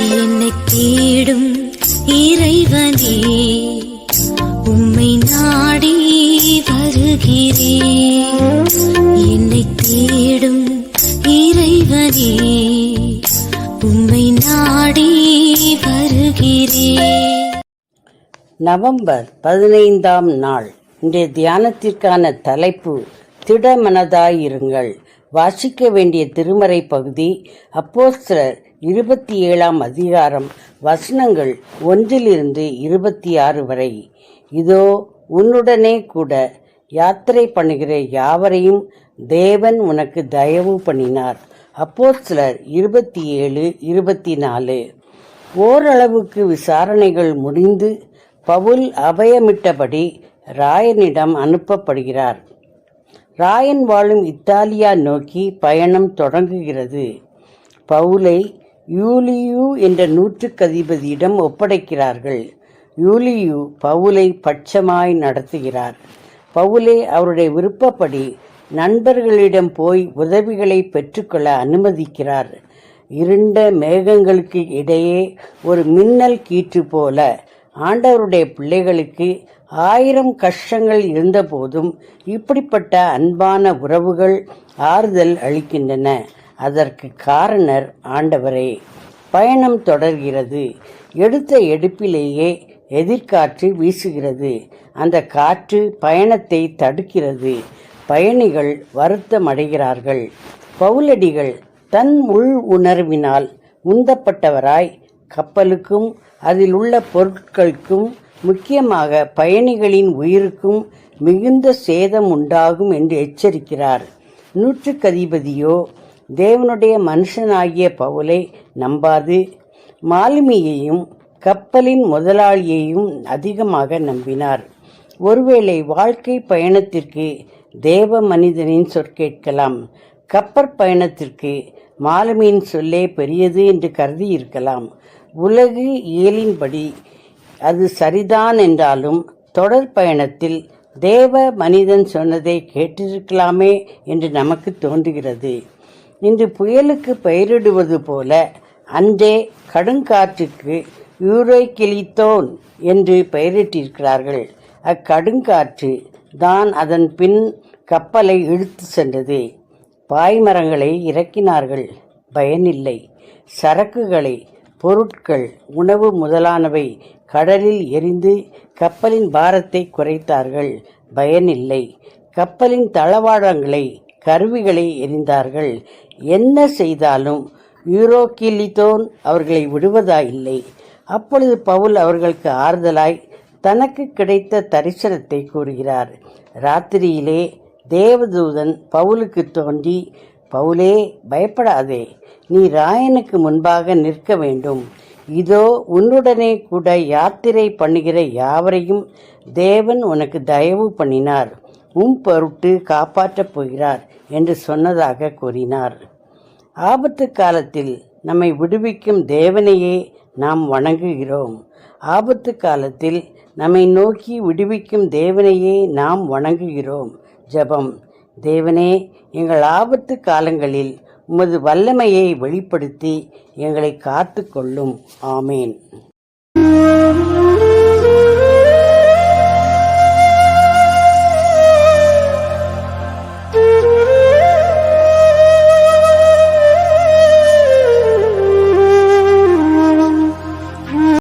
என்னை தேடும் இறைவனே உம்மை நாடி வருகிறேன் என்னை தேடும் இறைவனே உம்மை நாடி வருகிறேன் நவம்பர் பதினைந்தாம் நாள். இன்றைய தியானத்திற்கான தலைப்பு திடமனதாயிருங்கள். வாசிக்க வேண்டிய திருமறை பகுதி அப்போஸ்தலர் இருபத்தி ஏழாம் அதிகாரம் வசனங்கள் ஒன்றிலிருந்து இருபத்தி ஆறு வரை. இதோ உன்னுடனே கூட யாத்திரை பண்ணுகிற யாவரையும் தேவன் உனக்கு தயவு பண்ணினார். அப்போ சிலர் இருபத்தி ஏழு இருபத்தி நாலு ஓரளவுக்கு விசாரணைகள் முடிந்து பவுல் அபயமிட்டபடி ராயனிடம் அனுப்பப்படுகிறார். ராயன் வாழும் இத்தாலியா நோக்கி பயணம் தொடங்குகிறது. பவுலை யூலியு என்ற நூற்றுக்கதிபதியிடம் ஒப்படைக்கிறார்கள். யூலியு பவுலை பட்சமாய் நடத்துகிறார். பவுலே அவருடைய விருப்பப்படி நண்பர்களிடம் போய் உதவிகளை பெற்றுக்கொள்ள அனுமதிக்கிறார். இருண்ட மேகங்களுக்கு இடையே ஒரு மின்னல் கீற்று போல ஆண்டவருடைய பிள்ளைகளுக்கு ஆயிரம் கஷ்டங்கள் இருந்தபோதும் இப்படிப்பட்ட அன்பான உறவுகள் ஆறுதல் அளிக்கின்றன. அதற்கு காரணர் ஆண்டவரே பயணம் தொடர்கிறது. எடுத்த எடுப்பிலேயே எதிர்காற்று வீசுகிறது. அந்த காற்று பயணத்தை தடுக்கிறது. பயணிகள் வருத்தமடைகிறார்கள். பவுலடிகள் தன் உள் உணர்வினால் உந்தப்பட்டவராய் கப்பலுக்கும் அதில் உள்ள பொருட்களுக்கும் முக்கியமாக பயணிகளின் உயிருக்கும் மிகுந்த சேதம் உண்டாகும் என்று எச்சரிக்கிறார். நூற்றுக்கதிபதியோ தேவனுடைய மனுஷனாகிய பவுலை நம்பாது. மாலுமியையும் கப்பலின் முதலாளியையும் அதிகமாக நம்பினார். ஒருவேளை வாழ்க்கை பயணத்திற்கு தேவ மனிதனின் சொற்கேட்கலாம் கப்பற் பயணத்திற்கு மாலுமியின் சொல்லே பெரியது என்று கருதி இருக்கலாம். உலகு இயலின்படி அது சரிதான் என்றாலும் தொடர் பயணத்தில் தேவ மனிதன் சொன்னதை கேட்டிருக்கலாமே என்று நமக்கு தோன்றுகிறது. இன்று புயலுக்கு பெயரிடுவது போல அன்றே கடுங்காற்றுக்கு யூரோ கிளித்தோன் என்று பெயரிட்டிருக்கிறார்கள். அக்கடுங்காற்று தான் அதன் பின் கப்பலை இழுத்து சென்றது. பாய்மரங்களை இறக்கினார்கள். பயனில்லை. சரக்குகளை பொருட்கள் உணவு முதலானவை கடலில் எரிந்து கப்பலின் பாரத்தை குறைத்தார்கள். பயனில்லை. கப்பலின் தளவாடங்களை கருவிகளை எரிந்தார்கள் என்ன செய்தாலும் யூரோக்கிலிதோன் அவர்களை விடுவதா இல்லை அப்பொழுது பவுல் அவர்களுக்கு ஆறுதலாய் தனக்கு கிடைத்த தரிசனத்தை கூறுகிறார். ராத்திரியிலே தேவதூதன் பவுலுக்கு தோன்றி பவுலே பயப்படாதே. நீ ராயனுக்கு முன்பாக நிற்க வேண்டும். இதோ உன்னுடனே கூட யாத்திரை பண்ணுகிற யாவரையும் தேவன் உனக்கு தயவு பண்ணினார். உம் பொருட்டு காப்பாற்றப் போகிறார் என்று சொன்னதாக கூறினார். ஆபத்து காலத்தில் நம்மை விடுவிக்கும் தேவனையே நாம் வணங்குகிறோம். ஆபத்து காலத்தில் நம்மை நோக்கி விடுவிக்கும் தேவனையே நாம் வணங்குகிறோம். ஜெபம். தேவனே எங்கள் ஆபத்து காலங்களில் உமது வல்லமையை வெளிப்படுத்தி எங்களை காத்து கொள்ளும் ஆமேன்.